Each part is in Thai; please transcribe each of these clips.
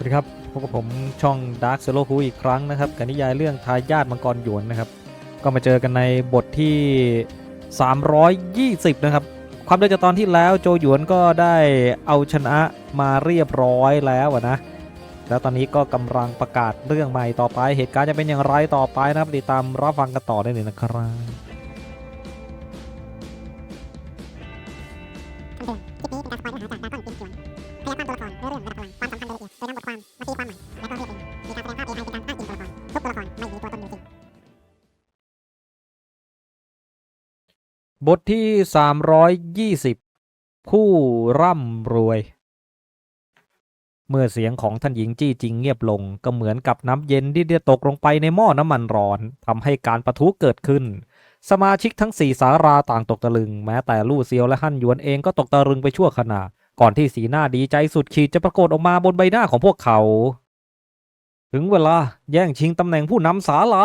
วัสดีครับพบกับผมช่อง Dark s o l o คูอีกครั้งนะครับกับนิยายเรื่องทายาทมังกรหยวนนะครับ ก็มาเจอกันในบทที่ 320 นะครับ ความเดิมจากตอนที่แล้วโจหยวนก็ได้เอาชนะมาเรียบร้อยแล้วนะ แล้วตอนนี้ก็กำลังประกาศเรื่องใหม่ต่อไป เหตุการณ์จะเป็นอย่างไรต่อไปนะครับติดตามรับฟังกันต่อได้เลยนะครับ บทที่ 320ผู้ร่ำรวย เมื่อเสียงของท่านหญิงจี้จริงเงียบลงก็เหมือนกับน้ำเย็นที่ได้ตกลงไปในหม้อน้ำมันร้อนทำให้การประทุเกิดขึ้น สมาชิกทั้งสี่สาราต่างตกตะลึง แม้แต่ลู่เซียวและฮั่นหยวนเองก็ตกตะลึงไปชั่วขณะ ก่อนที่สีหน้าดีใจสุดขีดจะปรากฏออกมาบนใบหน้าของพวกเขา ถึงเวลาแย่งชิงตำแหน่งผู้นำศาลา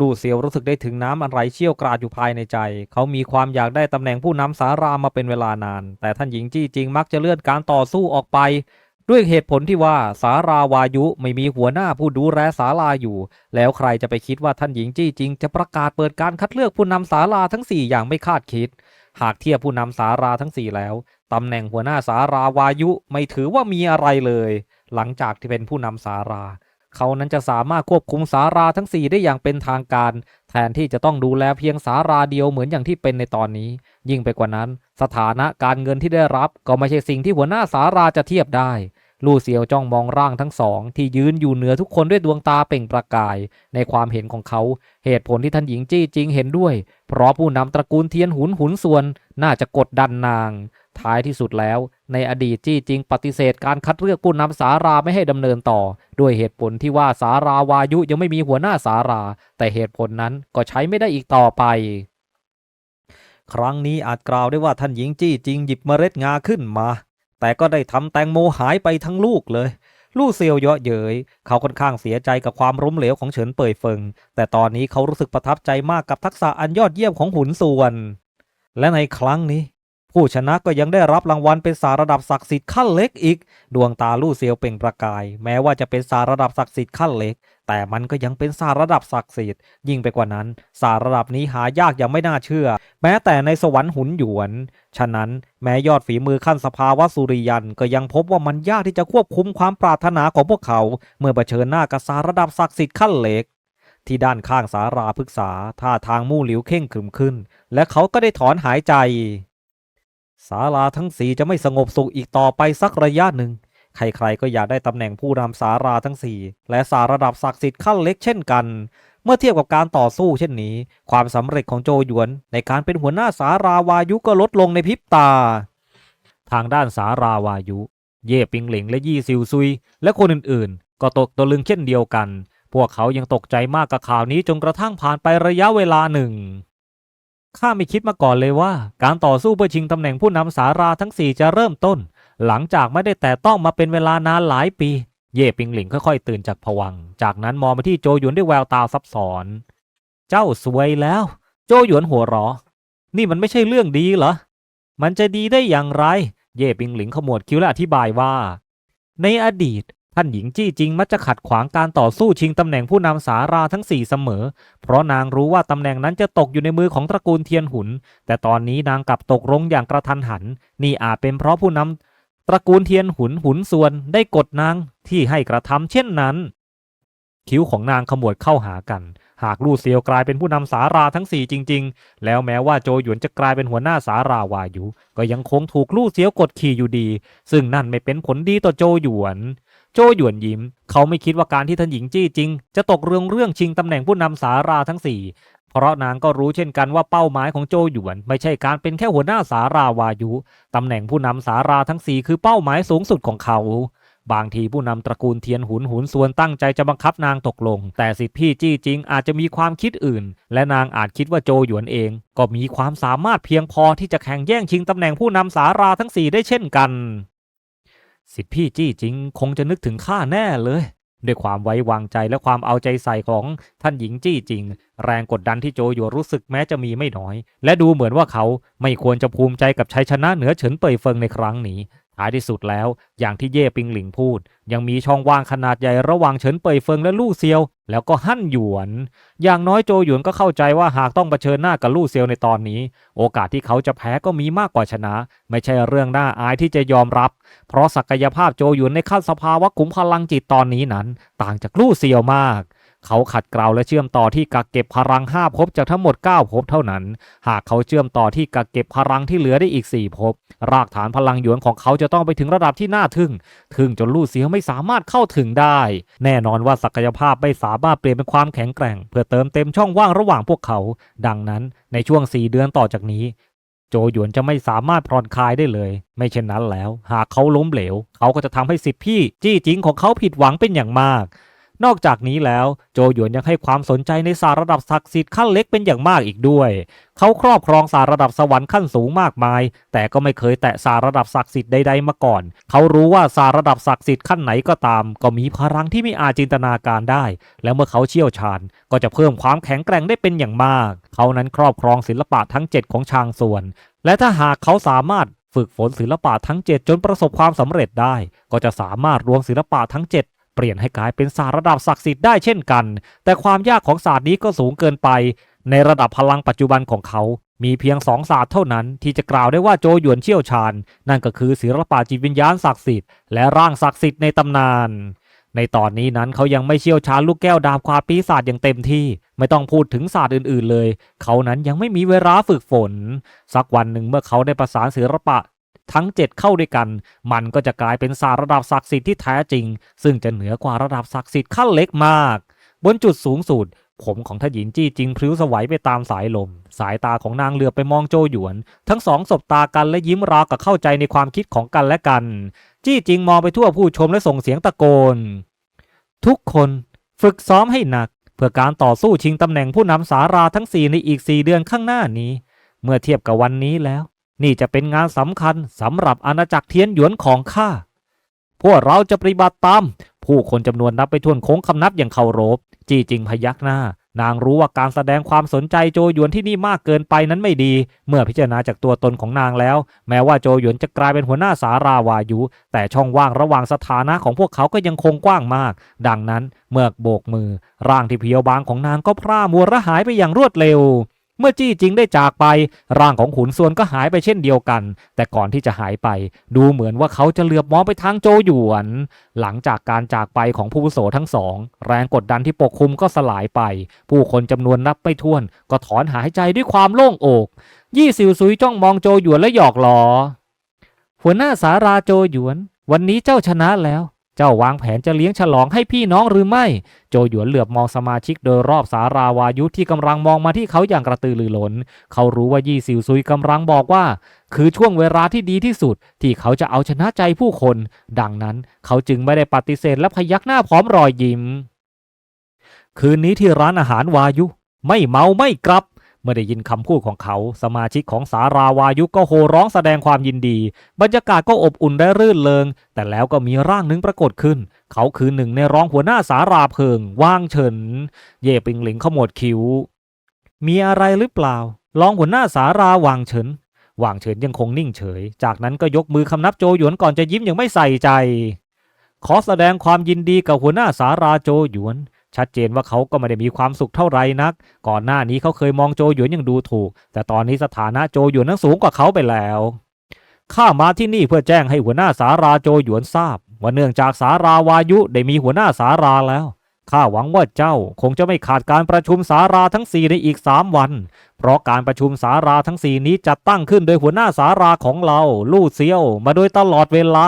ลู่เซียวรู้สึกได้ถึงน้ำอันไหลเชี่ยวกราดอยู่ภายในใจ เขามีความอยากได้ตำแหน่งผู้นำสารามาเป็นเวลานาน แต่ท่านหญิงจี้จริงมักจะเลื่อนการต่อสู้ออกไป ด้วยเหตุผลที่ว่าสาราวายุไม่มีหัวหน้าผู้ดูแลศาลาอยู่ แล้วใครจะไปคิดว่าท่านหญิงจี้จริง จะประกาศเปิดการคัดเลือกผู้นำศาลาทั้ง 4 อย่างไม่คาดคิด หากเทียบผู้นำสาราทั้ง 4 แล้วตำแหน่งหัวหน้าสาราวายุไม่ถือว่ามีอะไรเลย หลังจากที่เป็นผู้นำสารา เขานั้นจะสามารถควบคุมสาราทั้ง 4 ได้อย่างเป็นทางการ แทนที่จะต้องดูแลเพียงสาราเดียวเหมือนอย่างที่เป็นในตอนนี้ ยิ่งไปกว่านั้น สถานะการเงินที่ได้รับก็ไม่ใช่สิ่งที่หัวหน้าสาราจะเทียบได้ลู่เซียวจ้องมองร่างทั้งสอง ที่ยืนอยู่เหนือทุกคนด้วยดวงตาเปล่งประกาย ในความเห็นของเขา เหตุผลที่ท่านหญิงจี้จริงเห็นด้วย เพราะผู้นำตระกูลเทียนหุนหุนส่วนน่าจะกดดันนาง ท้ายที่สุดแล้ว ในอดีตจี้จริงปฏิเสธการคัดเลือกผู้นำสาราไม่ให้ดำเนินต่อ ด้วยเหตุผลที่ว่าสาราวายุยังไม่มีหัวหน้าสารา แต่เหตุผลนั้นก็ใช้ไม่ได้อีกต่อไป ครั้งนี้อาจกล่าวได้ว่าท่านหญิงจี้จริงหยิบเมล็ดงาขึ้นมา แต่ก็ได้ทำแตงโมหายไปทั้งลูกเลยลู่เซียวเยาะเย้ยเขาค่อนข้างเสียใจกับความล้มเหลวของเฉินเป่ยเฟิง แต่ตอนนี้เขารู้สึกประทับใจมากกับทักษะอันยอดเยี่ยมของหุนส่วน และในครั้งนี้ ผู้ชนะก็ยังได้รับรางวัลเป็นสารระดับศักดิ์สิทธิ์ขั้นเล็กอีก ดวงตาลู่เซียวเปล่งประกาย แม้ว่าจะเป็นสารระดับศักดิ์สิทธิ์ขั้นเล็ก แต่มันก็ยังเป็นสารระดับศักดิ์สิทธิ์ยิ่งไปกว่านั้น สารระดับนี้หายากอย่างไม่น่าเชื่อ แม้แต่ในสวรรค์หุนหยวน ฉะนั้นแม้ยอดฝีมือขั้นสภาวะสุริยันก็ยังพบว่ามันยากที่จะควบคุมความปรารถนาของพวกเขา เมื่อเผชิญหน้ากับสารระดับศักดิ์สิทธิ์ขั้นเล็กที่ด้านข้างสาราพฤกษาท่าทางมู่หลิวเข่งขรึมขึ้น และเขาก็ได้ถอนหายใจ ศาลาทั้งสี่จะไม่สงบสุขอีกต่อไปสักระยะหนึ่ง ใครๆก็อยากได้ตำแหน่งผู้นำสาราทั้งสี่และสาระดับศักดิ์สิทธิ์ขั้นเล็กเช่นกัน เมื่อเทียบกับการต่อสู้เช่นนี้ ความสำเร็จของโจหยวน ในการเป็นหัวหน้าสาราวายุก็ลดลงในพริบตา ทางด้านสาราวายุ เย่ปิงเหลิงและยี่ซิวซุย และคนอื่นๆ ก็ตกตะลึงเช่นเดียวกัน พวกเขายังตกใจมากกับข่าวนี้จนกระทั่งผ่านไประยะเวลาหนึ่ง ข้าไม่คิดมาก่อนเลยว่า การต่อสู้เพื่อชิงตำแหน่งผู้นำสาราทั้งสี่จะเริ่มต้น หลังจากไม่ได้แต่ต้องมาเป็นเวลานานหลายปี เย่ปิงหลิงค่อยๆ ตื่นจากผวัง จากนั้นมองไปที่โจหยวนด้วยแววตาซับซ้อน เจ้าสวยแล้ว โจหยวนหัวเราะนี่มันไม่ใช่เรื่องดีเหรอ มันจะดีได้อย่างไร เย่ปิงหลิงขมวดคิ้วและอธิบายว่า ในอดีต ท่านหญิงจี้จริงมักจะขัดขวางการต่อสู้ชิงตำแหน่งผู้นำสาราทั้งสี่เสมอ เพราะนางรู้ว่าตำแหน่งนั้นจะตกอยู่ในมือของตระกูลเทียนหุน แต่ตอนนี้นางกลับตกลงอย่างกระทันหัน นี่อาจเป็นเพราะผู้นำตระกูลเทียนหุนหุนส่วนได้กดนางที่ให้กระทำเช่นนั้น คิ้วของนางขมวดเข้าหากันหากลู่เซียวกลายเป็นผู้นำสาราทั้งสี่จริง ๆ แล้วแม้ว่าโจหยวนจะกลายเป็นหัวหน้าสาราวายุ ก็ยังคงถูกลู่เซียวกดขี่อยู่ดี ซึ่งนั่นไม่เป็นผลดีต่อโจหยวน โจหยวนยิ้ม เขาไม่คิดว่าการที่ท่านหญิงจี้จริง จะตกเรื่องเรื่องชิงตำแหน่งผู้นำสาราทั้งสี่เพราะนางก็รู้เช่นกันว่าเป้าหมายของโจหยวน ไม่ใช่การเป็นแค่หัวหน้าสาราวายุตำแหน่งผู้นำสาราทั้งสี่คือเป้าหมายสูงสุดของเขาบางทีผู้นำตระกูลเทียนหุนหุนส่วนตั้งใจจะบังคับนางตกลง แต่สิทธิพี่จี้จริงอาจจะมีความคิดอื่น และนางอาจคิดว่าโจหยวนเอง ก็มีความสามารถเพียงพอที่จะแข่งแย่งชิงตำแหน่งผู้นำสาราทั้งสี่ได้เช่นกัน สิทธิพี่จี้จริงคงจะนึกถึงข้าแน่เลย ด้วยความไว้วางใจและความเอาใจใส่ของท่านหญิงจี้จริง แรงกดดันที่โจหยวนรู้สึกแม้จะมีไม่น้อย และดูเหมือนว่าเขาไม่ควรจะภูมิใจกับชัยชนะเหนือเฉินเป่ยเฟิงในครั้งนี้ ท้ายที่สุดแล้ว อย่างที่เย่ปิงหลิงพูด ยังมีช่องว่างขนาดใหญ่ระหว่างเฉินเป่ยเฟิงและลู่เซียว แล้วก็ฮั่นหยวน อย่างน้อยโจหยวนก็เข้าใจว่าหากต้องเผชิญหน้ากับลู่เซียวในตอนนี้ โอกาสที่เขาจะแพ้ก็มีมากกว่าชนะ ไม่ใช่เรื่องน่าอายที่จะยอมรับ เพราะศักยภาพโจหยวนในขั้นสภาวะขุมพลังจิตตอนนี้นั้น ต่างจากลู่เซียวมาก เขาขัดเกลาและเชื่อมต่อที่กักเก็บพลังห้าภพจากทั้งหมด 9 ภพเท่านั้น หากเขาเชื่อมต่อที่กักเก็บพลังที่เหลือได้อีก 4 ภพ รากฐานพลังหยวนของเขาจะต้องไปถึงระดับที่น่าทึ่ง ทึ่งจนลู่เสียไม่สามารถเข้าถึงได้ แน่นอนว่าศักยภาพไม่สามารถเปลี่ยนเป็นความแข็งแกร่ง เพื่อเติมเต็มช่องว่างระหว่างพวกเขา ดังนั้นในช่วง 4 เดือนต่อจากนี้โจหยวนจะไม่สามารถผ่อนคลายได้เลย ไม่เช่นนั้นแล้ว หากเขาล้มเหลว เขาก็จะทำให้สิทธิพี่ จี้จิงของเขาผิดหวังเป็นอย่างมาก นอกจากนี้แล้วโจหยวนยังให้ความสนใจในศารระดับศักดิ์สิทธิ์ขั้นเล็กเป็นอย่างมากอีกด้วย เขาครอบครองศารระดับสวรรค์ขั้นสูงมากมาย แต่ก็ไม่เคยแตะศารระดับศักดิ์สิทธิ์ใดๆมาก่อน เขารู้ว่าศารระดับศักดิ์สิทธิ์ขั้นไหนก็ตาม ก็มีพลังที่ไม่อาจจินตนาการได้ แล้วเมื่อเขาเชี่ยวชาญ ก็จะเพิ่มความแข็งแกร่งได้เป็นอย่างมาก เขานั้นครอบครองศิลปะทั้ง 7 ของชางส่วน และถ้าหากเขาสามารถฝึกฝนศิลปะทั้ง 7 จนประสบความสำเร็จได้ ก็จะสามารถรวมศิลปะทั้ง 7 เปลี่ยนให้กลายเป็นศาสตร์ระดับศักดิ์สิทธิ์ได้เช่นกัน แต่ความยากของศาสตร์นี้ก็สูงเกินไป ในระดับพลังปัจจุบันของเขา มีเพียงสองศาสตร์เท่านั้น ที่จะกล่าวได้ว่าโจหยวนเชี่ยวชาญ นั่นก็คือศิลปะจิตวิญญาณศักดิ์สิทธิ์และร่างศักดิ์สิทธิ์ในตำนานในตอนนี้นั้นเขายังไม่เชี่ยวชาญลูกแก้วดาบความปีศาจอย่างเต็มที่ ไม่ต้องพูดถึงศาสตร์อื่นๆเลย เขานั้นยังไม่มีเวลาฝึกฝน สักวันหนึ่งเมื่อเขาได้ประสานศิลปะ ทั้ง 7 เข้าด้วยกัน มันก็จะกลายเป็นศาสตร์ระดับศักดิ์สิทธิ์ที่แท้จริง ซึ่งจะเหนือกว่าระดับศักดิ์สิทธิ์ขั้นเล็กมาก บนจุดสูงสุดผมของท่านหญิงจี้จิงพลิ้วสวัยไปตามสายลม สายตาของนางเหลือบไปมองโจหยวน ทั้งสองสบตากันและยิ้มราวกับเข้าใจในความคิดของกันและกัน จี้จิงมองไปทั่วผู้ชมและส่งเสียงตะโกน ทุกคนฝึกซ้อมให้หนัก เพื่อการต่อสู้ชิงตำแหน่งผู้นำสาราทั้งสี่ในอีกสี่เดือนข้างหน้านี้ เมื่อเทียบกับวันนี้แล้ว นี่จะเป็นงานสำคัญสำหรับอาณาจักรเทียนหยวนของข้า พวกเราจะปฏิบัติตาม ผู้คนจำนวนนับไปทวนโค้งคำนับอย่างเคารพ จีจริงพยักหน้า นางรู้ว่าการแสดงความสนใจโจหยวนที่นี่มากเกินไปนั้นไม่ดี เมื่อพิจารณาจากตัวตนของนางแล้ว แม้ว่าโจหยวนจะกลายเป็นหัวหน้าสาราวายุ แต่ช่องว่างระหว่างสถานะของพวกเขาก็ยังคงกว้างมาก ดังนั้นเมื่อโบกมือ ร่างที่เพียวบางของนางก็พร่ามัวระหายไปอย่างรวดเร็ว เมื่อจี้จริงได้จากไป ร่างของขุนส่วนก็หายไปเช่นเดียวกัน แต่ก่อนที่จะหายไป ดูเหมือนว่าเขาจะเหลือบมองไปทางโจหยวน หลังจากการจากไปของผู้โสทั้งสอง แรงกดดันที่ปกคลุมก็สลายไป ผู้คนจำนวนนับไม่ถ้วน ก็ถอนหายใจด้วยความโล่งอก ยี่สิวซุยจ้องมองโจหยวนและหยอกล้อหัวหน้าสาราโจหยวน วันนี้เจ้าชนะแล้ว เจ้าวางแผนจะเลี้ยงฉลองให้พี่น้องหรือไม่ โจหยวนเหลือบมองสมาชิกโดยรอบสาราวายุที่กำลังมองมาที่เขาอย่างกระตือรือร้น เขารู้ว่ายี่สิวซุยกำลังบอกว่า คือช่วงเวลาที่ดีที่สุด ที่เขาจะเอาชนะใจผู้คน ดังนั้นเขาจึงไม่ได้ปฏิเสธและพยักหน้าพร้อมรอยยิ้ม คืนนี้ที่ร้านอาหารวายุ ไม่เมาไม่กลับ มื่อได้ยินคำพูดของเขา สมาชิกของสาราวายุก็โห่ร้องแสดงความยินดี บรรยากาศก็อบอุ่นและรื่นเริง แต่แล้วก็มีร่างหนึ่งปรากฏขึ้น เขาคือหนึ่งในรองหัวหน้าสาราเพิง ว่างเฉิน เย่ปิงหลิงขมวดคิ้ว มีอะไรหรือเปล่า รองหัวหน้าสาราวางเฉินว่างเฉินยังคงนิ่งเฉย จากนั้นก็ยกมือคำนับโจหยวนก่อนจะยิ้มอย่างไม่ใส่ใจ ขอแสดงความยินดีกับหัวหน้าสาราโจหยวน ชัดเจนว่าเขาก็ไม่ได้มีความสุขเท่าไหร่นัก ก่อนหน้านี้เขาเคยมองโจหยวนอย่างดูถูก แต่ตอนนี้สถานะโจหยวนนั้นสูงกว่าเขาไปแล้วข้ามาที่นี่เพื่อแจ้งให้หัวหน้าสาราโจหยวนทราบ ว่าเนื่องจากสาราวายุได้มีหัวหน้าสาราแล้ว ข้าหวังว่าเจ้าคงจะไม่ขาดการประชุมสาราทั้งสี่ในอีกสามวัน เพราะการประชุมสาราทั้งสี่นี้จัดตั้งขึ้นโดยหัวหน้าสาราของเรา ลู่เซียว มาโดยตลอดเวลา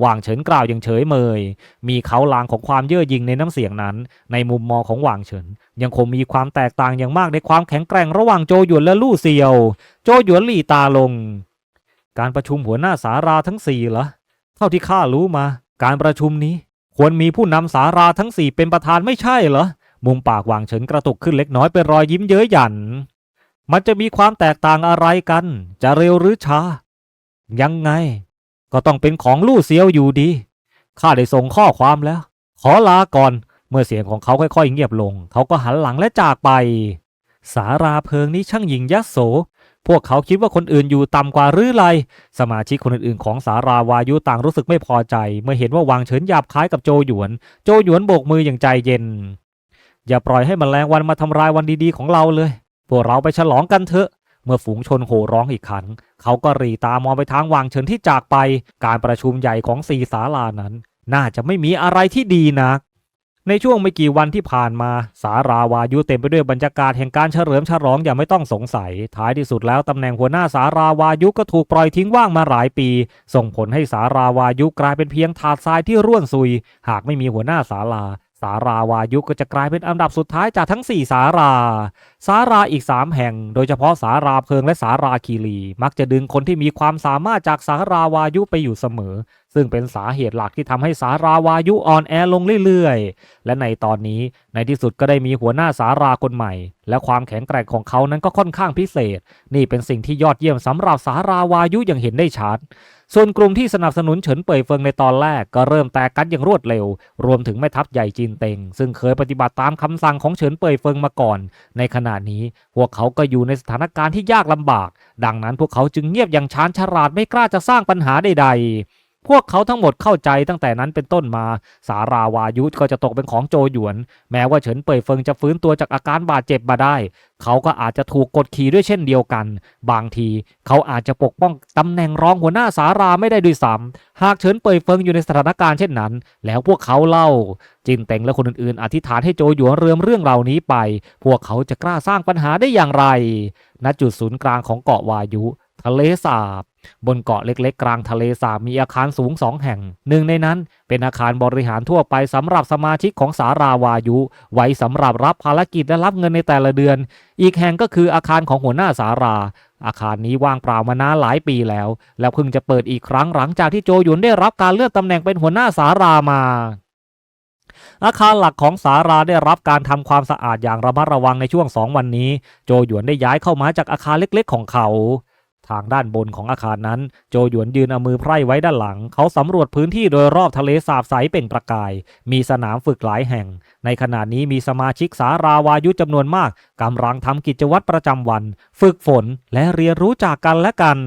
หว่างเฉินกล่าวอย่างเฉยเมย มีเขาลางของความเย่อหยิ่งในน้ำเสียงนั้น ในมุมมองของหว่างเฉิน ยังคงมีความแตกต่างอย่างมากในความแข็งแกร่งระหว่างโจหยวนและลู่เซียว โจหยวนหลีตาลง การประชุมหัวหน้าสาราทั้งสี่เหรอเท่าที่ข้ารู้มา การประชุมนี้ ควรมีผู้นำสาราทั้งสี่เป็นประธานไม่ใช่เหรอ มุมปากหวางเฉินกระตุกขึ้นเล็กน้อยเป็นรอยยิ้มเย้ยหยัน มันจะมีความแตกต่างอะไรกัน จะเร็วหรือช้า ยังไง ก็ต้องเป็นของลู่เซียวอยู่ดี ข้าได้ส่งข้อความแล้ว ขอลาก่อน เมื่อเสียงของเขาค่อยๆเงียบลง เขาก็หันหลังและจากไป สาราเพิงนี้ช่างหยิ่งยักษ์โส พวกเขาคิดว่าคนอื่นอยู่ต่ำกว่าหรือไร สมาชิกคนอื่นๆของสาราวายุต่างรู้สึกไม่พอใจ เมื่อเห็นว่าวางเฉินหยาบคล้ายกับโจหยวน โจหยวนโบกมืออย่างใจเย็น อย่าปล่อยให้มแมลงวันมาทำลายวันดีๆของเราเลย พวกเราไปฉลองกันเถอะ เมื่อฝูงชนโห่ร้องอีกครั้งเขาก็รีตามองไปทางวางเฉินที่จากไป การประชุมใหญ่ของสีศาลานั้น น่าจะไม่มีอะไรที่ดีนัก ในช่วงไม่กี่วันที่ผ่านมา สาราวายุเต็มไปด้วยบรรยากาศแห่งการเฉลิมฉลองอย่างไม่ต้องสงสัย ท้ายที่สุดแล้วตำแหน่งหัวหน้าสาราวายุก็ถูกปล่อยทิ้งว่างมาหลายปี ส่งผลให้สาราวายุกลายเป็นเพียงถาดทรายที่ร่วนซุย หากไม่มีหัวหน้าศาลาสาราวายุก็จะกลายเป็นอันดับสุดท้ายจากทั้ง 4 สารา สาราอีก 3 แห่ง โดยเฉพาะสาราเพิงและสาราคีรี มักจะดึงคนที่มีความสามารถจากสาราวายุไปอยู่เสมอ ซึ่งเป็นสาเหตุหลักที่ทำให้สาราวายุอ่อนแอลงเรื่อยๆ และในตอนนี้ในที่สุดก็ได้มีหัวหน้าสาราคนใหม่ และความแข็งแกร่งของเขานั้นก็ค่อนข้างพิเศษ นี่เป็นสิ่งที่ยอดเยี่ยมสำหรับสาราวายุอย่างเห็นได้ชัดส่วนกลุ่มที่สนับสนุนเฉินเป่ยเฟิงในตอนแรกก็เริ่มแตกกันอย่างรวดเร็ว รวมถึงแม่ทัพใหญ่จีนเต็ง ซึ่งเคยปฏิบัติตามคำสั่งของเฉินเป่ยเฟิงมาก่อน ในขณะนี้พวกเขาก็อยู่ในสถานการณ์ที่ยากลำบาก ดังนั้นพวกเขาจึงเงียบอย่างชาญฉลาดไม่กล้าจะสร้างปัญหาใดๆ พวกเขาทั้งหมดเข้าใจตั้งแต่นั้นเป็นต้นมา สาราวายุก็จะตกเป็นของโจหยวน แม้ว่าเฉินเป่ยเฟิงจะฟื้นตัวจากอาการบาดเจ็บมาได้ เขาก็อาจจะถูกกดขี่ด้วยเช่นเดียวกัน บางทีเขาอาจจะปกป้องตำแหน่งรองหัวหน้าสาราไม่ได้ด้วยซ้ำหากเฉินเป่ยเฟิงอยู่ในสถานการณ์เช่นนั้น แล้วพวกเขาเล่า จินเต็งและคนอื่นๆ อธิษฐานให้โจหยวนเรื่มเรื่องเหล่านี้ไป พวกเขาจะกล้าสร้างปัญหาได้อย่างไรณจุดศูนย์กลางของเกาะวายุ ทะเลสาบบนเกาะเล็กๆ กลางทะเลสาบมีอาคารสูงสองแห่ง หนึ่งในนั้นเป็นอาคารบริหารทั่วไปสำหรับสมาชิกของสาราวายุ ไว้สำหรับรับภารกิจและรับเงินในแต่ละเดือน อีกแห่งก็คืออาคารของหัวหน้าสารา อาคารนี้ว่างเปล่ามานานหลายปีแล้ว แล้วเพิ่งจะเปิดอีกครั้งหลังจากที่โจหยุนได้รับการเลื่อนตำแหน่งเป็นหัวหน้าสารามาอาคารหลักของสาราได้รับการทำความสะอาดอย่างระมัดระวังในช่วงสองวันนี้ โจหยวนได้ย้ายเข้ามาจากอาคารเล็กๆ ของเขา ทางด้านบนของอาคารนั้น โจหยวนยืนเอามือไพร่ไว้ด้านหลัง เขาสำรวจพื้นที่โดยรอบทะเลสาบใสเป่งประกาย มีสนามฝึกหลายแห่ง ในขณะนี้มีสมาชิกสาราวายุจำนวนมากกำลังทำกิจวัตรประจำวัน ฝึกฝนและเรียนรู้จากกันและกัน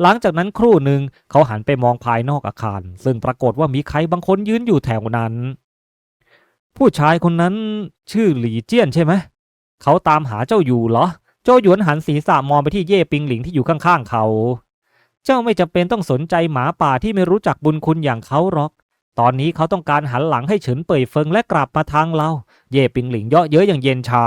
หลังจากนั้นครู่หนึ่งเขาหันไปมองภายนอกอาคาร ซึ่งปรากฏว่ามีใครบางคนยืนอยู่แถวนั้น ผู้ชายคนนั้นชื่อหลีเจี้ยนใช่ไหมเขาตามหาเจ้าอยู่เหรอ โจหยวนหันศีรษะมองไปที่เย่ปิงหลิงที่อยู่ข้างๆเขา เจ้าไม่จำเป็นต้องสนใจหมาป่าที่ไม่รู้จักบุญคุณอย่างเขาหรอก ตอนนี้เขาต้องการหันหลังให้เฉินเป่ยเฟิงและกลับมาทางเรา เย่ปิงหลิงเยาะเย้ยอย่างเย็นชา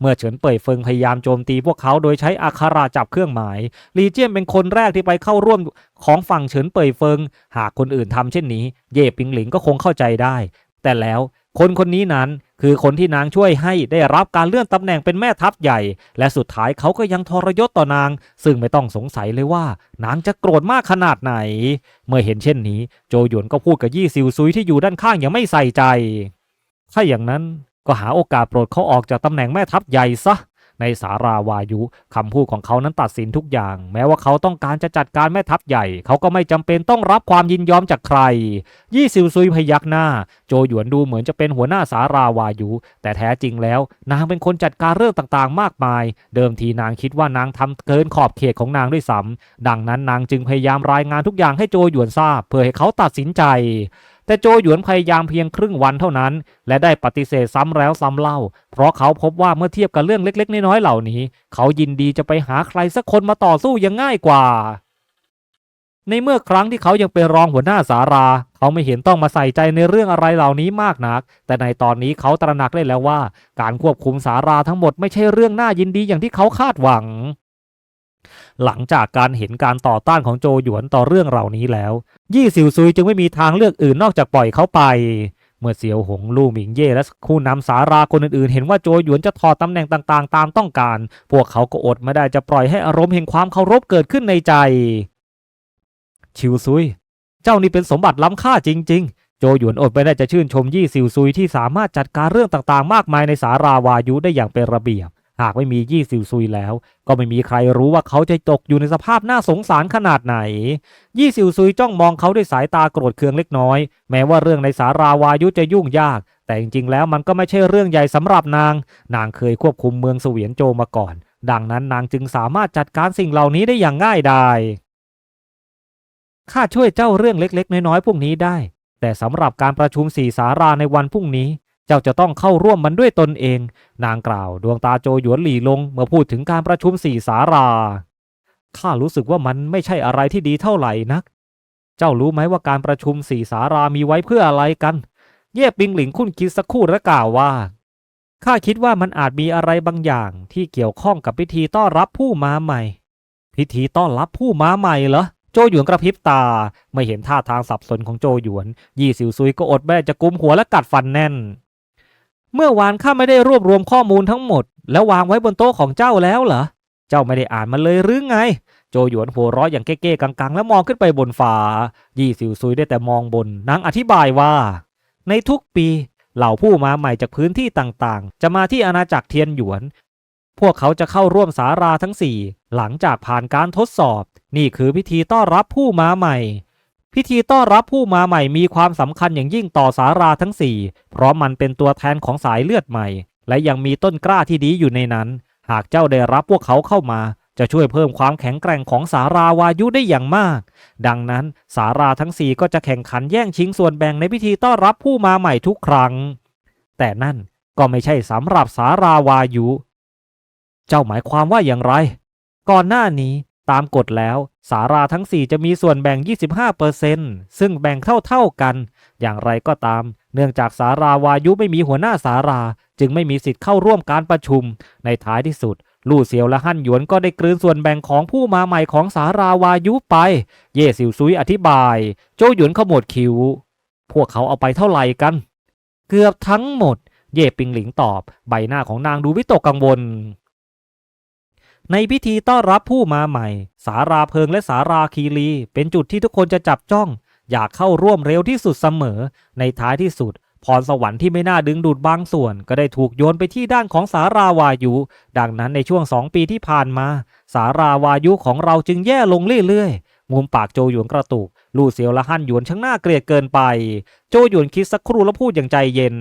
เมื่อเฉินเป่ยเฟิงพยายามโจมตีพวกเขาโดยใช้อาคาราจับเครื่องหมาย ลีเจียนเป็นคนแรกที่ไปเข้าร่วมของฝั่งเฉินเป่ยเฟิง หากคนอื่นทำเช่นนี้ เย่ปิงหลิงก็คงเข้าใจได้ แต่แล้ว คนคนนี้นั้นคือคนที่นางช่วยให้ได้รับการเลื่อนตำแหน่งเป็นแม่ทัพใหญ่ และสุดท้ายเขาก็ยังทรยศต่อนาง ซึ่งไม่ต้องสงสัยเลยว่า นางจะโกรธมากขนาดไหน เมื่อเห็นเช่นนี้ โจหยวนก็พูดกับยี่ซิวซุยที่อยู่ด้านข้างอย่างไม่ใส่ใจ ถ้าอย่างนั้นก็หาโอกาสปลดเขาออกจากตำแหน่งแม่ทัพใหญ่ซะ ในสาราวายุคำพูดของเขานั้นตัดสินทุกอย่าง แม้ว่าเขาต้องการจะจัดการแม่ทัพใหญ่ เขาก็ไม่จำเป็นต้องรับความยินยอมจากใคร ยี่ซิวซุยพยักหน้า โจหยวนดูเหมือนจะเป็นหัวหน้าสาราวายุ แต่แท้จริงแล้ว นางเป็นคนจัดการเรื่องต่างๆ มากมาย เดิมทีนางคิดว่านางทำเกินขอบเขตของนางด้วยซ้ำดังนั้นนางจึงพยายามรายงานทุกอย่างให้โจหยวนทราบ เพื่อให้เขาตัดสินใจ แต่โจหยวนพยายามเพียงครึ่งวันเท่านั้น และได้ปฏิเสธซ้ำแล้วซ้ำเล่า เพราะเขาพบว่าเมื่อเทียบกับเรื่องเล็ก ๆ น้อยๆเหล่านี้ เขายินดีจะไปหาใครสักคนมาต่อสู้ยังง่ายกว่า ในเมื่อครั้งที่เขายังเป็นรองหัวหน้าสารา เขาไม่เห็นต้องมาใส่ใจในเรื่องอะไรเหล่านี้มากนัก แต่ในตอนนี้เขาตระหนักได้แล้วว่า การควบคุมสาราทั้งหมดไม่ใช่เรื่องน่ายินดีอย่างที่เขาคาดหวัง หลังจากการเห็นการต่อต้านของโจหยวนต่อเรื่องเหล่านี้แล้ว ยี่สิวซุยจึงไม่มีทางเลือกอื่นนอกจากปล่อยเขาไป เมื่อเสียวหงลู่หมิงเย่และคู่นำสาราคนอื่นๆ เห็นว่าโจหยวนจะถอดตำแหน่งต่างๆ ตามต้องการ พวกเขาก็อดไม่ได้จะปล่อยให้อารมณ์แห่งความเคารพเกิดขึ้นในใจ ชิวซุย เจ้านี่เป็นสมบัติล้ำค่าจริง ๆโจหยวนอดไม่ได้จะชื่นชมยี่ซิวซุยที่สามารถจัดการเรื่องต่างๆ มากมายในสาราวายุได้อย่างเป็นระเบียบ หากไม่มียี่ซิวซุยแล้ว ก็ไม่มีใครรู้ว่าเขาจะตกอยู่ในสภาพน่าสงสารขนาดไหน ยี่ซิวซุยจ้องมองเขาด้วยสายตาโกรธเคืองเล็กน้อย แม้ว่าเรื่องในสาราวายุจะยุ่งยาก แต่จริงๆแล้วมันก็ไม่ใช่เรื่องใหญ่สำหรับนาง นางเคยควบคุมเมืองเสวียนโจมาก่อน ดังนั้นนางจึงสามารถจัดการสิ่งเหล่านี้ได้อย่างง่ายดายข้าช่วยเจ้าเรื่องเล็กๆ น้อยๆพวกนี้ได้ แต่สำหรับการประชุมสี่สาราในวันพรุ่งนี้ เจ้าจะต้องเข้าร่วมมันด้วยตนเอง นางกล่าวดวงตาโจหยวนหลีลงเมื่อพูดถึงการประชุมสี่สาราข้ารู้สึกว่ามันไม่ใช่อะไรที่ดีเท่าไหร่นัก เจ้ารู้ไหมว่าการประชุมสี่สารามีไว้เพื่ออะไรกัน เย่ปิงหลิงคุ้นคิดสักครู่และกล่าวว่าข้าคิดว่ามันอาจมีอะไรบางอย่างที่เกี่ยวข้องกับพิธีต้อนรับผู้มาใหม่ พิธีต้อนรับผู้มาใหม่เหรอโจหยวนกระพริบตา ไม่เห็นท่าทางสับสนของโจหยวน ยี่สิวซุยก็อดแม่จะกุมหัวและกัดฟันแน่น เมื่อวานข้าไม่ได้รวบรวมข้อมูลทั้งหมด แล้ววางไว้บนโต๊ะของเจ้าแล้วเหรอ เจ้าไม่ได้อ่านมันเลยหรือไง โจหยวนหัวเราะอย่างเก้ๆกังๆ แล้วมองขึ้นไปบนฟ้า ยี่สิวซุยได้แต่มองบน นางอธิบายว่า ในทุกปี เหล่าผู้มาใหม่จากพื้นที่ต่างๆ จะมาที่อาณาจักรเทียนหยวน พวกเขาจะเข้าร่วมสาราทั้งสี่หลังจากผ่านการทดสอบ นี่คือพิธีต้อนรับผู้มาใหม่ พิธีต้อนรับผู้มาใหม่มีความสำคัญอย่างยิ่งต่อสาราทั้งสี่เพราะมันเป็นตัวแทนของสายเลือดใหม่ และยังมีต้นกล้าที่ดีอยู่ในนั้น หากเจ้าได้รับพวกเขาเข้ามา จะช่วยเพิ่มความแข็งแกร่งของสาราวายุได้อย่างมาก ดังนั้นสาราทั้งสี่ก็จะแข่งขันแย่งชิงส่วนแบ่งในพิธีต้อนรับผู้มาใหม่ทุกครั้ง แต่นั่นก็ไม่ใช่สำหรับสาราวายุ เจ้าหมายความว่าอย่างไร ก่อนหน้านี้ ตามกฎแล้ว สาราทั้ง 4 จะมีส่วนแบ่ง 25%ซึ่งแบ่งเท่าๆกัน อย่างไรก็ตาม เนื่องจากสาราวายุไม่มีหัวหน้าสารา จึงไม่มีสิทธิ์เข้าร่วมการประชุม ในท้ายที่สุด ลู่เซียวและฮั่นหยวนก็ได้กลืนส่วนแบ่งของผู้มาใหม่ของสาราวายุไป เย่สิวซุยอธิบาย โจหยวนขมวดคิ้ว พวกเขาเอาไปเท่าไหร่กัน เกือบทั้งหมด เย่ปิงหลิงตอบ ใบหน้าของนางดูวิตกกังวล ในพิธีต้อนรับผู้มาใหม่ สาราเพิงและสาราคีรี เป็นจุดที่ทุกคนจะจับจ้อง อยากเข้าร่วมเร็วที่สุดเสมอ ในท้ายที่สุด พรสวรรค์ที่ไม่น่าดึงดูดบางส่วน ก็ได้ถูกโยนไปที่ด้านของสาราวายุ ดังนั้นในช่วงสองปีที่ผ่านมา สาราวายุของเราจึงแย่ลงเรื่อยๆมุมปากโจหยวนกระตุก ลู่เซียวละฮั่นหยวนช่างน่าเกลียดเกินไป โจหยวนคิดสักครู่แล้วพูดอย่างใจเย็น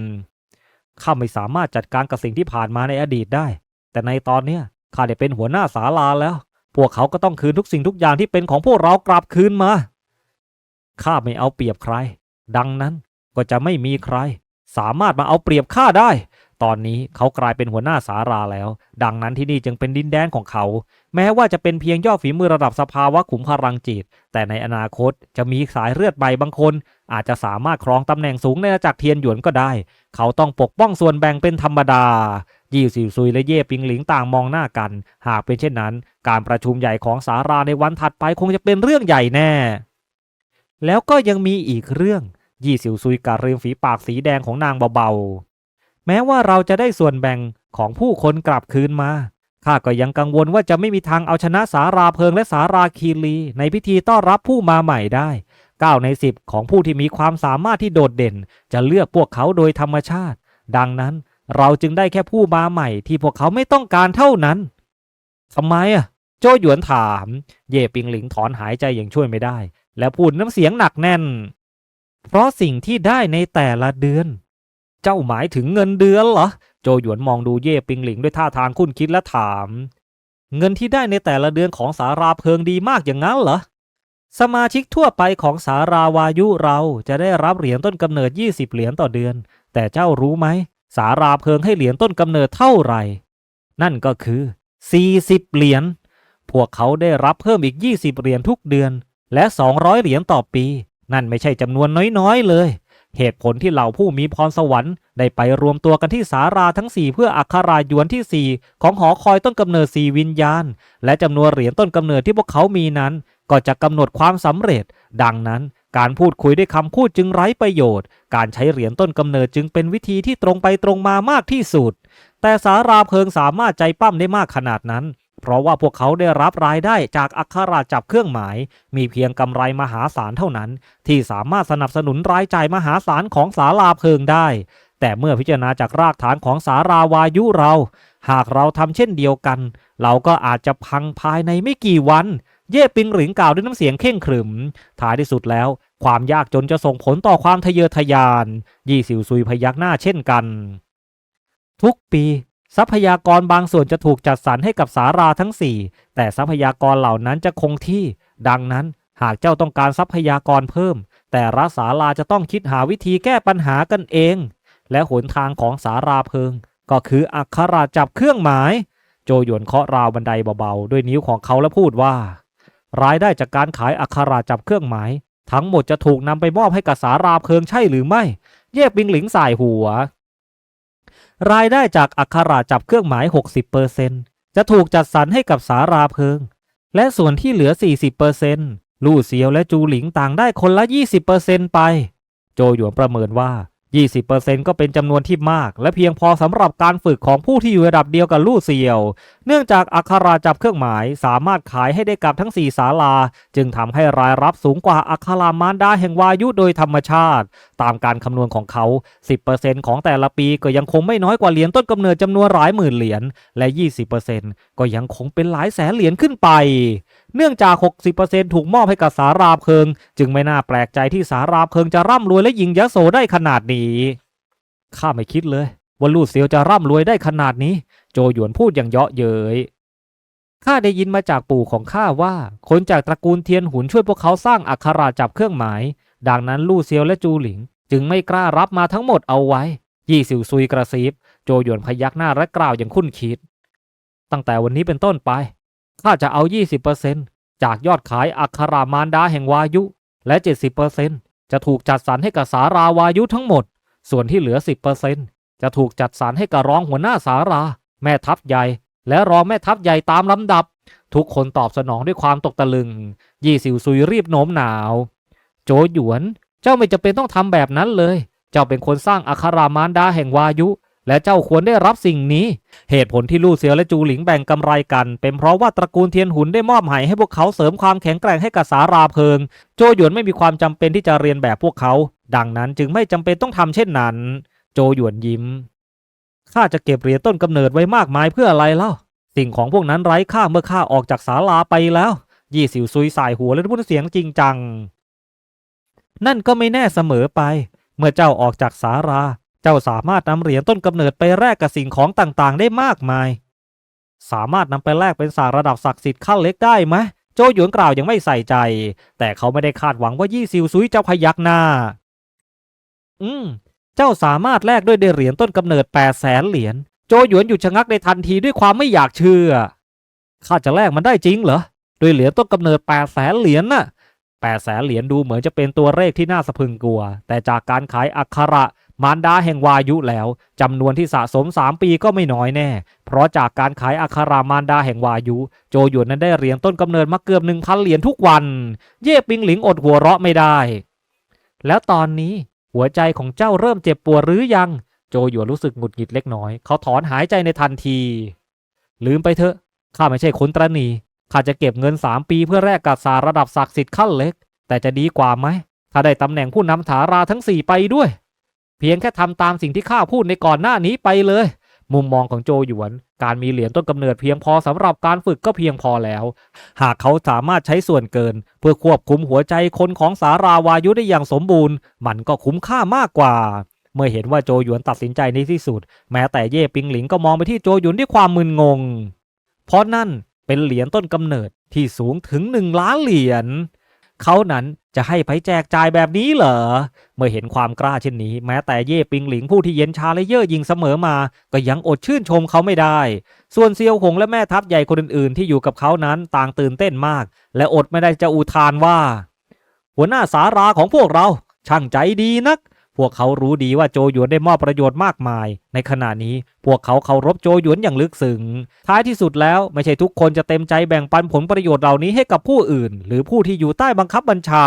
ข้าไม่สามารถจัดการกับสิ่งที่ผ่านมาในอดีตได้ แต่ในตอนเนี้ย ข้าได้เป็นหัวหน้าศาลาแล้ว พวกเขาก็ต้องคืนทุกสิ่งทุกอย่างที่เป็นของพวกเรากลับคืนมา ข้าไม่เอาเปรียบใคร ดังนั้นก็จะไม่มีใคร สามารถมาเอาเปรียบข้าได้ ตอนนี้เขากลายเป็นหัวหน้าสาราแล้ว ดังนั้นที่นี่จึงเป็นดินแดนของเขา แม้ว่าจะเป็นเพียงยอดฝีมือระดับสภาวะขุมพลังจิต แต่ในอนาคตจะมีสายเลือดใบบางคน อาจจะสามารถครองตำแหน่งสูงในอาณาจักรเทียนหยวนก็ได้ เขาต้องปกป้องส่วนแบ่งเป็นธรรมดา ยี่สิวซุยและเย่ปิงหลิงต่างมองหน้ากัน หากเป็นเช่นนั้น การประชุมใหญ่ของสาราในวันถัดไปคงจะเป็นเรื่องใหญ่แน่ แล้วก็ยังมีอีกเรื่อง ยี่สิวซุยการริมฝีปากสีแดงของนางเบาๆ แม้ว่าเราจะได้ส่วนแบ่งของผู้คนกลับคืนมาข้าก็ยังกังวลว่าจะไม่มีทางเอาชนะสาราเพิงและสาราคีรี ในพิธีต้อนรับผู้มาใหม่ได้9ใน10 ของผู้ที่มีความสามารถที่โดดเด่น จะเลือกพวกเขาโดยธรรมชาติ ดังนั้น เราจึงได้แค่ผู้มาใหม่ที่พวกเขาไม่ต้องการเท่านั้นทำไมอะ โจหยวนถาม เย่ปิงหลิงถอนหายใจอย่างช่วยไม่ได้ และพูดน้ำเสียงหนักแน่น เพราะสิ่งที่ได้ในแต่ละเดือน เจ้าหมายถึงเงินเดือนเหรอ โจหยวนมองดูเย่ปิงหลิงด้วยท่าทางคุ้นคิดและถาม เงินที่ได้ในแต่ละเดือนของสาราเพลิงดีมากอย่างนั้นเหรอสมาชิกทั่วไปของสาราวายุเราจะได้รับเหรียญต้นกำเนิด 20 เหรียญต่อเดือน แต่เจ้ารู้ไหม สาราเพลิงให้เหรียญต้นกำเนิดเท่าไหร่ นั่นก็คือ 40 เหรียญ พวกเขาได้รับเพิ่มอีก 20 เหรียญทุกเดือน และ 200 เหรียญต่อปี นั่นไม่ใช่จำนวนน้อยๆ เลย เหตุผลที่เหล่าผู้มีพรสวรรค์ได้ไปรวมตัวกันที่สาราทั้ง 4 เพื่ออัครายวนที่ 4 ของหอคอยต้นกำเนิดสี่วิญญาณ และจำนวนเหรียญต้นกำเนิดที่พวกเขามีนั้น ก็จะกำหนดความสำเร็จ ดังนั้น การพูดคุยด้วยคำพูดจึงไร้ประโยชน์ การใช้เหรียญต้นกำเนิดจึงเป็นวิธีที่ตรงไปตรงมามากที่สุด แต่สาราเพิงสามารถใจปั้มได้มากขนาดนั้น เพราะว่าพวกเขาได้รับรายได้จากอัคราจับเครื่องหมาย มีเพียงกำไรมหาศาลเท่านั้น ที่สามารถสนับสนุนรายจ่ายมหาศาลของสาราเพิงได้ แต่เมื่อพิจารณาจากรากฐานของสาราวายุเรา หากเราทำเช่นเดียวกัน เราก็อาจจะพังภายในไม่กี่วัน เย่ปิงหลิงกล่าวด้วยน้ำเสียงเข่งขรึม ท้ายที่สุดแล้ว ความยากจนจะส่งผลต่อความทะเยอทะยาน ยี่สิวซุยพยักหน้าเช่นกัน ทุกปี ทรัพยากรบางส่วนจะถูกจัดสรรให้กับสาราทั้ง4แต่ทรัพยากรเหล่านั้นจะคงที่ ดังนั้นหากเจ้าต้องการทรัพยากรเพิ่ม แต่ละศาลาจะต้องคิดหาวิธีแก้ปัญหากันเอง และหนทางของสาราเพิง ก็คืออักขระจับเครื่องหมาย โจหยวนเคาะราวบันไดเบาๆ ด้วยนิ้วของเขาและพูดว่า รายได้จากการขายอักขระจับเครื่องหมาย ทั้งหมดจะถูกนำไปมอบให้กับสาราเพิงใช่หรือไม่ เย่ปิงหลิงสายหัว รายได้จากอักขระจับเครื่องหมาย 60%จะถูกจัดสรรให้กับสาราเพิง และส่วนที่เหลือ 40%ลู่เซียวและจูหลิงต่างได้คนละ 20%ไป โจหยวนประเมินว่า 20%ก็เป็นจำนวนที่มาก และเพียงพอสำหรับการฝึกของผู้ที่อยู่ระดับเดียวกับลู่เซียว เนื่องจากอักขระจับเครื่องหมายสามารถขายให้ได้กับทั้ง 4 ศาลา จึงทำให้รายรับสูงกว่าอักขรามารดาแห่งวายุโดยธรรมชาติ ตามการคำนวณของเขา 10%ของแต่ละปีก็ยังคงไม่น้อยกว่าเหรียญต้นกำเนิดจำนวนหลายหมื่นเหรียญและ 20%ก็ยังคงเป็นหลายแสนเหรียญขึ้นไปเนื่องจาก 60%ถูกมอบให้กับสาราเพิง จึงไม่น่าแปลกใจที่สาราเพิงจะร่ำรวยและยิงยโสได้ขนาดนี้ข้าไม่คิดเลย ว่าลู่เซียวจะร่ำรวยได้ขนาดนี้ โจหยวนพูดอย่างเยาะเย้ยข้าได้ยินมาจากปู่ของข้าว่า คนจากตระกูลเทียนหุนช่วยพวกเขาสร้างอักขระจับเครื่องหมาย ดังนั้นลู่เซียวและจูหลิง จึงไม่กล้ารับมาทั้งหมดเอาไว้ ยี่สิวซุยกระซิบโจหยวนพยักหน้าและกล่าวอย่างคุ้นคิด ตั้งแต่วันนี้เป็นต้นไปข้าจะเอา 20%จากยอดขายอักขรามารดาแห่งวายุ และ 70% จะถูกจัดสรรให้กับสาราวายุทั้งหมด ส่วนที่เหลือ 10%จะถูกจัดสรรให้กับรองหัวหน้าสารา แม่ทัพใหญ่ และรองแม่ทัพใหญ่ตามลำดับ ทุกคนตอบสนองด้วยความตกตะลึง ยี่สิวซุยรีบโน้มหนาว โจหยวน เจ้าไม่จำเป็นต้องทำแบบนั้นเลย เจ้าเป็นคนสร้างอัครามานดาแห่งวายุ และเจ้าควรได้รับสิ่งนี้ เหตุผลที่ลู่เซียวและจูหลิงแบ่งกำไรกัน เป็นเพราะว่าตระกูลเทียนหุนได้มอบให้ให้พวกเขาเสริมความแข็งแกร่งให้กับสาราเพิง โจหยวนไม่มีความจำเป็นที่จะเรียนแบบพวกเขา ดังนั้นจึงไม่จำเป็นต้องทำเช่นนั้น โจหยวนยิ้มข้าจะเก็บเหรียญต้นกำเนิดไว้มากมายเพื่ออะไรเล่าสิ่งของพวกนั้นไร้ค่าเมื่อข้าออกจากศาลาไปแล้ว ยี่สิวซุยสายหัวและพูดเสียงจริงจัง นั่นก็ไม่แน่เสมอไป เมื่อเจ้าออกจากศาลา เจ้าสามารถนำเหรียญต้นกำเนิดไปแลกกับสิ่งของต่างๆ ได้มากมาย สามารถนำไปแลกเป็นสารระดับศักดิ์สิทธิ์ขั้นเล็กได้ไหมโจหยวนกล่าวยังไม่ใส่ใจ แต่เขาไม่ได้คาดหวังว่ายี่ซิวซุยจะพยักหน้า อืม เจ้าสามารถแลกด้วยเหรียญต้นกำเนิดแปดแสนเหรียญโจหยวนหยุดชะงักในทันทีด้วยความไม่อยากเชื่อข้าจะแลกมันได้จริงเหรอด้วยเหรียญต้นกำเนิดแปดแสนเหรียญน่ะแปดแสนเหรียญดูเหมือนจะเป็นตัวเลขที่น่าสะพึงกลัว แต่จากการขายอักขระ มารดาแห่งวายุแล้วจำนวนที่สะสม 3 ปีก็ไม่น้อยแน่ เพราะจากการขายอักขรามารดาแห่งวายุ โจหยวนนั้นได้เหรียญต้นกำเนิดมาเกือบหนึ่งพันเหรียญทุกวัน เย่ปิงหลิงอดหัวเราะไม่ได้ แล้วตอนนี้หัวใจของเจ้าเริ่มเจ็บปวดหรือยัง โจหยวนรู้สึกหงุดหงิดเล็กน้อย เขาถอนหายใจในทันที ลืมไปเถอะข้าไม่ใช่คนตรณีข้าจะเก็บเงิน 3 ปีเพื่อแลกกับสารระดับศักดิ์สิทธิ์ขั้นเล็ก แต่จะดีกว่าไหมถ้าได้ตำแหน่งผู้นำถาราทั้ง4ไปด้วย เพียงแค่ทำตามสิ่งที่ข้าพูดในก่อนหน้านี้ไปเลย มุมมองของโจหยวน การมีเหรียญต้นกำเนิดเพียงพอสำหรับการฝึกก็เพียงพอแล้ว หากเขาสามารถใช้ส่วนเกิน เพื่อควบคุมหัวใจคนของสาราวายุได้อย่างสมบูรณ์ มันก็คุ้มค่ามากกว่า เมื่อเห็นว่าโจหยวนตัดสินใจในที่สุด แม้แต่เย่ปิงหลิงก็มองไปที่โจหยวนด้วยความมึนงง เพราะนั่นเป็นเหรียญต้นกำเนิดที่สูงถึงหนึ่งล้านเหรียญ เขานั้นจะให้ไปแจกจ่ายแบบนี้เหรอ เมื่อเห็นความกล้าเช่นนี้ แม้แต่เย่ปิงหลิงผู้ที่เย็นชาและเย่อหยิงเสมอมา ก็ยังอดชื่นชมเขาไม่ได้ ส่วนเซียวหงและแม่ทัพใหญ่คนอื่นๆ ที่อยู่กับเขานั้นต่างตื่นเต้นมาก และอดไม่ได้จะอุทานว่า หัวหน้าสาราของพวกเราช่างใจดีนัก พวกเขารู้ดีว่าโจหยวนได้มอบประโยชน์มากมาย ในขณะนี้พวกเขาเคารพโจหยวนอย่างลึกซึ้งท้ายที่สุดแล้วไม่ใช่ทุกคนจะเต็มใจแบ่งปันผลประโยชน์เหล่านี้ให้กับผู้อื่น หรือผู้ที่อยู่ใต้บังคับบัญชา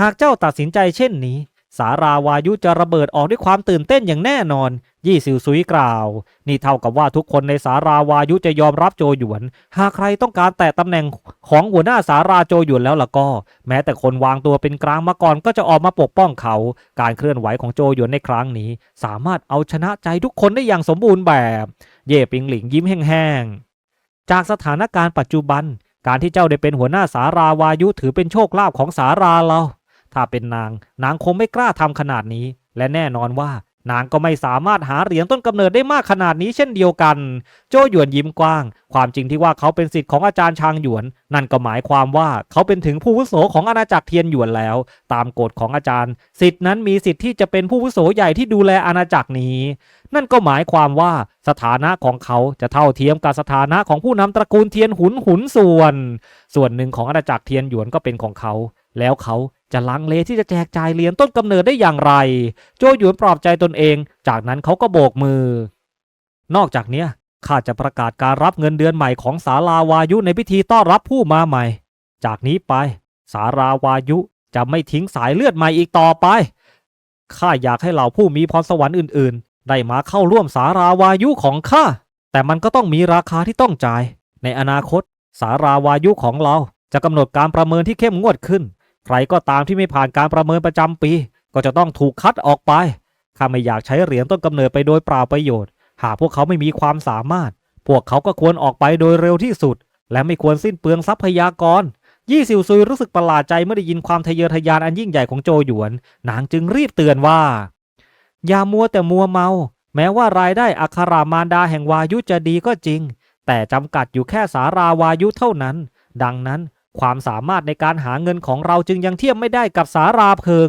หากเจ้าตัดสินใจเช่นนี้ สาราวายุจะระเบิดออกด้วยความตื่นเต้นอย่างแน่นอน ยี่สิวซุยกล่าว นี่เท่ากับว่าทุกคนในสาราวายุจะยอมรับโจหยวน หากใครต้องการแตะตำแหน่งของหัวหน้าสาราโจหยวนแล้วล่ะก็ แม้แต่คนวางตัวเป็นกลางมาก่อนก็จะออกมาปกป้องเขา การเคลื่อนไหวของโจหยวนในครั้งนี้ สามารถเอาชนะใจทุกคนได้อย่างสมบูรณ์แบบ เย่ปิงหลิงยิ้มแห้งๆ จากสถานการณ์ปัจจุบัน การที่เจ้าได้เป็นหัวหน้าสาราวายุถือเป็นโชคลาภของสาราเรา ถ้าเป็นนาง นางคงไม่กล้าทำขนาดนี้และแน่นอนว่า นางก็ไม่สามารถหาเหรียญต้นกำเนิดได้มากขนาดนี้เช่นเดียวกัน โจหยวนยิ้มกว้าง ความจริงที่ว่าเขาเป็นสิทธิ์ของอาจารย์ชางหยวน นั่นก็หมายความว่าเขาเป็นถึงผู้วุโสของอาณาจักรเทียนหยวนแล้ว ตามกฎของอาจารย์ สิทธิ์นั้นมีสิทธิ์ที่จะเป็นผู้วุโสใหญ่ที่ดูแลอาณาจักรนี้ นั่นก็หมายความว่าสถานะของเขาจะเท่าเทียมกับสถานะของผู้นำตระกูลเทียนหุนหุนส่วน ส่วนหนึ่งของอาณาจักรเทียนหยวนก็เป็นของเขา แล้วเขา จะลังเลที่จะแจกจ่ายเหรียญต้นกำเนิดได้อย่างไร โจหยวนปลอบใจตนเอง จากนั้นเขาก็โบกมือ นอกจากเนี้ยข้าจะประกาศการรับเงินเดือนใหม่ของสาราวายุในพิธีต้อนรับผู้มาใหม่ จากนี้ไป สาราวายุจะไม่ทิ้งสายเลือดใหม่อีกต่อไปข้าอยากให้เหล่าผู้มีพรสวรรค์อื่น ๆ ได้มาเข้าร่วมสาราวายุของข้าแต่มันก็ต้องมีราคาที่ต้องจ่าย ในอนาคต สาราวายุของเราจะกำหนดการประเมินที่เข้มงวดขึ้น ใครก็ตามที่ไม่ผ่านการประเมินประจำปี ก็จะต้องถูกคัดออกไป ข้าไม่อยากใช้เหรียญต้นกำเนิดไปโดยเปล่าประโยชน์ หากพวกเขาไม่มีความสามารถ พวกเขาก็ควรออกไปโดยเร็วที่สุด และไม่ควรสิ้นเปลืองทรัพยากร ยี่สิวซุยรู้สึกประหลาดใจเมื่อได้ยินความทะเยอทะยานอันยิ่งใหญ่ของโจหยวน นางจึงรีบเตือนว่า อย่ามัวแต่มัวเมา แม้ว่ารายได้อัครามารดาแห่งวายุจะดีก็จริง แต่จำกัดอยู่แค่สาราวายุเท่านั้น ดังนั้น ความสามารถในการหาเงินของเราจึงยังเทียบไม่ได้กับสาราเพลิง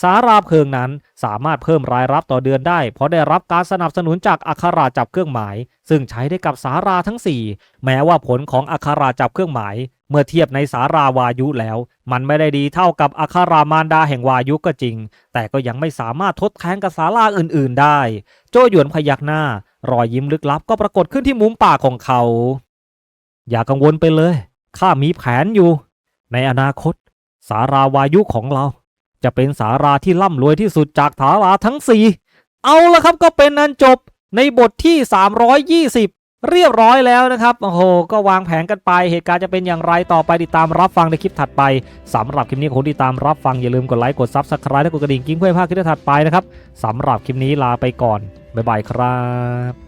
สาราเพลิงนั้นสามารถเพิ่มรายรับต่อเดือนได้ เพราะได้รับการสนับสนุนจากอัคราจับเครื่องหมาย ซึ่งใช้ได้กับสาราทั้ง 4 แม้ว่าผลของอัคราจับเครื่องหมาย เมื่อเทียบในสาราวายุแล้ว มันไม่ได้ดีเท่ากับอัครามารดาแห่งวายุก็จริง แต่ก็ยังไม่สามารถทดแทนกับสาราอื่น ๆ ได้ โจหยวนพยักหน้ารอยยิ้มลึกลับก็ปรากฏขึ้นที่มุมปากของเขา อย่ากังวลไปเลย ข้ามีแผนอยู่ ในอนาคต สาราวายุของเรา จะเป็นสาราที่ร่ำรวยที่สุดจากสาราทั้งสี่เอาละครับก็เป็นนันจบในบทที่ 320 เรียบร้อยแล้วนะครับ โอ้โห ก็วางแผนกันไป เหตุการณ์จะเป็นอย่างไรต่อไปติดตามรับฟังในคลิปถัดไปสำหรับคลิปนี้คนติดตามรับฟังอย่าลืมกดไลค์ กดซับสไครต์และกดกระดิ่งกิ้งเพื่อไม่พลาดคลิปถัดไปนะครับสำหรับคลิปนี้ลาไปก่อนบ๊ายบายครับ